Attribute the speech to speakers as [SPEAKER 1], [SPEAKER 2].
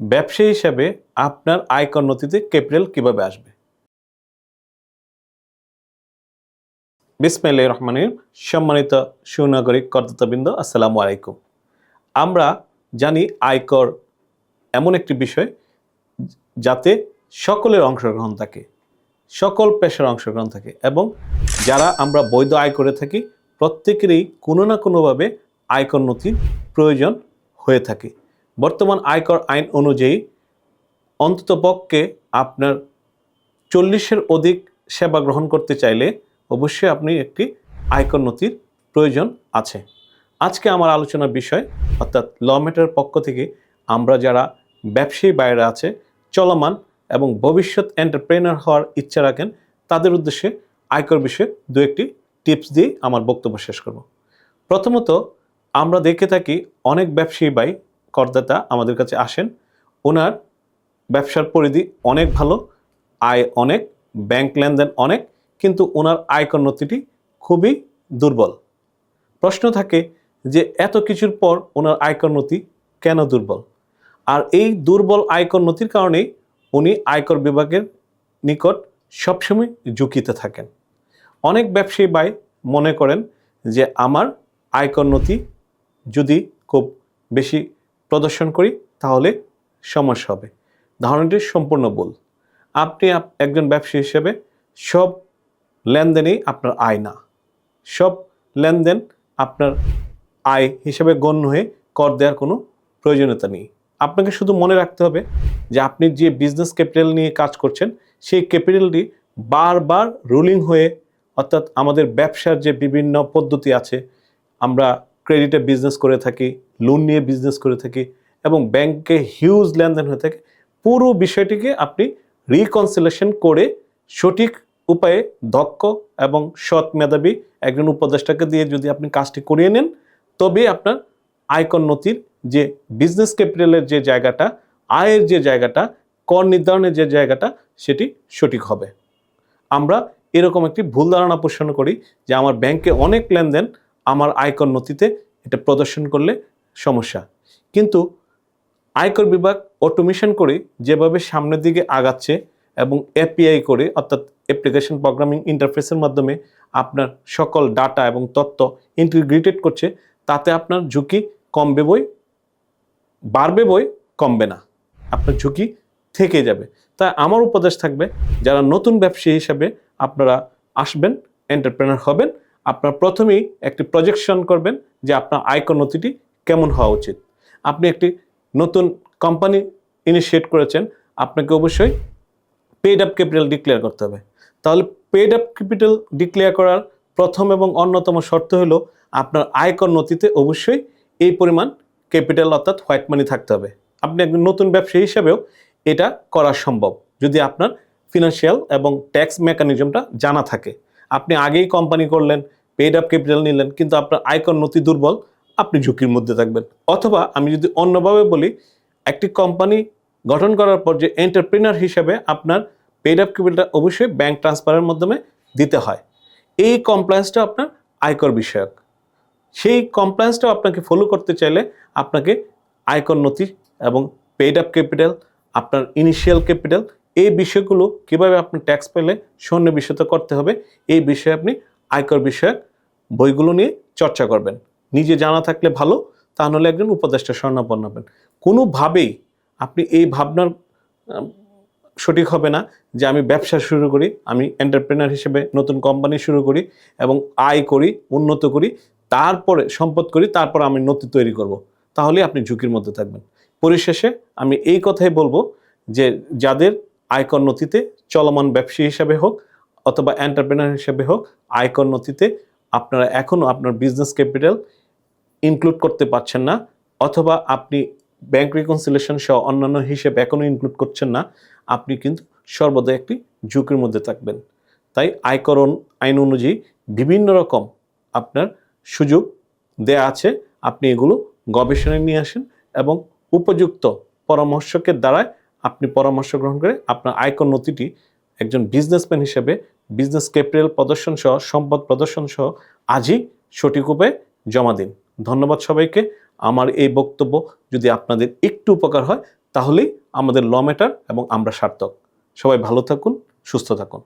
[SPEAKER 1] ব্যবসায়ী হিসাবে আপনার আয়কর নথিতে ক্যাপিটাল কীভাবে আসবে? বিসমাইল রহমানের সম্মানিত সুনাগরিক কর্তৃত্ববৃন্দ, আসসালামু আলাইকুম। আমরা জানি আয়কর এমন একটি বিষয় যাতে সকলের অংশগ্রহণ থাকে, সকল পেশার অংশগ্রহণ থাকে এবং যারা আমরা বৈধ আয় করে থাকি, প্রত্যেকেরই কোনো না কোনোভাবে আয়কর নথির প্রয়োজন হয়ে থাকে। বর্তমান আয়কর আইন অনুযায়ী অন্ততপক্ষে আপনার চল্লিশের অধিক সেবা গ্রহণ করতে চাইলে অবশ্যই আপনি একটি আয়কর নথির প্রয়োজন আছে। আজকে আমার আলোচনার বিষয়, অর্থাৎ ল মেটার পক্ষ থেকে আমরা যারা ব্যবসায়ী বাইরে আছে, চলমান এবং ভবিষ্যৎ এন্টারপ্রেনার হওয়ার ইচ্ছা রাখেন, তাদের উদ্দেশ্যে আয়কর বিষয়ে দু একটি টিপস দিয়ে আমার বক্তব্য শেষ করব। প্রথমত, আমরা দেখে থাকি অনেক ব্যবসায়ী ভাই করদাতা আমাদের কাছে আসেন। ওনার ব্যবসার পরিধি অনেক ভালো, আয় অনেক ব্যাংক লেনদেন অনেক, কিন্তু ওনার আয়কর নথিটি খুবই দুর্বল। প্রশ্ন থাকে যে এত কিছুর পর ওনার আয়কর নথি কেন দুর্বল? আর এই দুর্বল আয়কর নথির কারণেই উনি আয়কর বিভাগের নিকট সবসময় ঝুঁকিতে থাকেন। অনেক ব্যবসায়ী ভাই মনে করেন যে, আমার আয়কর নথি যদি খুব বেশি প্রদর্শন করি, তাহলে সমস্যা হবে। ধারণাটি সম্পূর্ণ ভুল। আপনি একজন ব্যবসায়ী হিসেবে সব লেনদেনই আপনার আয় না। সব লেনদেন আপনার আয় হিসেবে গণ্য হয়ে কর দেওয়ার কোনো প্রয়োজনীয়তা নেই। আপনাকে শুধু মনে রাখতে হবে যে আপনি যে বিজনেস ক্যাপিটাল নিয়ে কাজ করছেন, সেই ক্যাপিটালটি বারবার রুলিং হয়ে, অর্থাৎ আমাদের ব্যবসার যে বিভিন্ন পদ্ধতি আছে, আমরা ক্রেডিটে বিজনেস করে থাকি লোন নিয়ে বিজনেস করে থাকি এবং ব্যাংকে হিউজ লেনদেন হয়ে থাকে, পুরো বিষয়টিকে আপনি রিকনসিলেশন করে সঠিক উপায়ে দক্ষ এবং সৎ মেধাবী একজন উপদেষ্টাকে দিয়ে যদি আপনি কাজটি করিয়ে নেন তবে আপনার আয়কর নথির যে বিজনেস ক্যাপিটালের যে জায়গাটা, আয়ের যে জায়গাটা, কর নির্ধারণের যে জায়গাটা, সেটি সঠিক হবে। আমরা এরকম একটি ভুল ধারণা পোষণ করি যে আমার ব্যাংকে অনেক লেনদেন আমার আয়কর নথিতে এটা প্রদর্শন করলে সমস্যা। কিন্তু আয়কর বিভাগ অটোমেশন করে যেভাবে সামনের দিকে আগাচ্ছে এবং এপিআই করে, অর্থাৎ অ্যাপ্লিকেশন প্রোগ্রামিং ইন্টারফেসের মাধ্যমে আপনার সকল ডাটা এবং তথ্য ইন্টিগ্রেটেড করছে, তাতে আপনার ঝুঁকি কমবে বই, বাড়বে বই, কমবে না। আপনার ঝুঁকি থেকে যাবে। তাই আমার উপদেশ থাকবে, যারা নতুন ব্যবসায়ী হিসাবে আপনারা আসবেন এন্টারপ্রেনার হবেন আপনার প্রথমেই একটি প্রজেকশন করবেন যে আপনার আয়কর নথিটি কেমন হওয়া উচিত। আপনি একটি নতুন কোম্পানি ইনিশিয়েট করেছেন, আপনাকে অবশ্যই পেড আপ ক্যাপিটাল ডিক্লেয়ার করতে হবে। তাহলে পেড আপ ক্যাপিটাল ডিক্লেয়ার করার প্রথম এবং অন্যতম শর্ত হলো আপনার আয়কর নথিতে অবশ্যই এই পরিমাণ ক্যাপিটাল অর্থাৎ হোয়াইট মানি থাকতে হবে। আপনি একজন নতুন ব্যবসায়ী হিসেবেও এটা করা সম্ভব, যদি আপনার ফিনান্সিয়াল এবং ট্যাক্স মেকানিজমটা জানা থাকে। আপনি আগেই কোম্পানি করলেন পেড আপ ক্যাপিটাল নিলেন, কিন্তু আপনার আয়কর নথি দুর্বল, আপনি ঝুঁকির মধ্যে থাকবেন। অথবা আমি যদি অন্যভাবে বলি, একটি কোম্পানি গঠন করার পর যে এন্টারপ্রেনার হিসেবে আপনার পেড আপ ক্যাপিটালটা অবশ্যই ব্যাংক ট্রান্সফারের মাধ্যমে দিতে হয়। এই কমপ্লায়েন্সটা আপনার আয়কর বিষয়ক। সেই কমপ্লায়েন্সটাও আপনাকে ফলো করতে চাইলে আপনাকে আয়কর নথি এবং পেড আপ ক্যাপিটাল আপনার ইনিশিয়াল ক্যাপিটাল এই বিষয়গুলো কীভাবে আপনি ট্যাক্স পেলে সন্নিবেশিত করতে হবে, এই বিষয়ে আপনি আয়কর বিষয়ক বইগুলো নিয়ে চর্চা করবেন। নিজে জানা থাকলে ভালো, তা নাহলে একজন উপদেষ্টা স্বর্ণাপন্ন হবেন। কোনোভাবেই আপনি এই ভাবনার সঠিক হবে না যে আমি ব্যবসা শুরু করি, আমি এন্টারপ্রেনার হিসেবে নতুন কোম্পানি শুরু করি এবং আয় করি, উন্নত করি, তারপরে সম্পদ করি, তারপর আমি নথি তৈরি করব। তাহলে আপনি ঝুঁকির মধ্যে থাকবেন। পরিশেষে আমি এই কথাই বলব যে যাদের আয়কর নথিতে চলমান ব্যবসায়ী হিসাবে হোক অথবা এন্টারপ্রেনার হিসেবে হোক, আয়কর নথিতে আপনারা এখনও আপনার বিজনেস ক্যাপিটাল ইনক্লুড করতে পারছেন না, অথবা আপনি ব্যাংক রিকনসিলেশন সহ অন্যান্য হিসেবে এখনও ইনক্লুড করছেন না, আপনি কিন্তু সর্বদা একটি ঝুঁকির মধ্যে থাকবেন। তাই আয়করণ আইন অনুযায়ী বিভিন্ন রকম আপনার সুযোগ দেয়া আছে, আপনি এগুলো গবেষণায় নিয়ে আসেন এবং উপযুক্ত পরামর্শকের দ্বারায় আপনি পরামর্শ গ্রহণ করে আপনার আয়কর নথিটি একজন বিজনেসম্যান হিসেবে বিজনেস ক্যাপিটাল প্রদর্শন সহ, সম্পদ প্রদর্শন সহ আজই সঠিক জমা দিন। ধন্যবাদ সবাইকে। আমার এই বক্তব্য যদি আপনাদের একটু উপকার হয়, তাহলেই আমাদের ল ম্যাটার এবং আমরা সার্থক। সবাই ভালো থাকুন, সুস্থ থাকুন।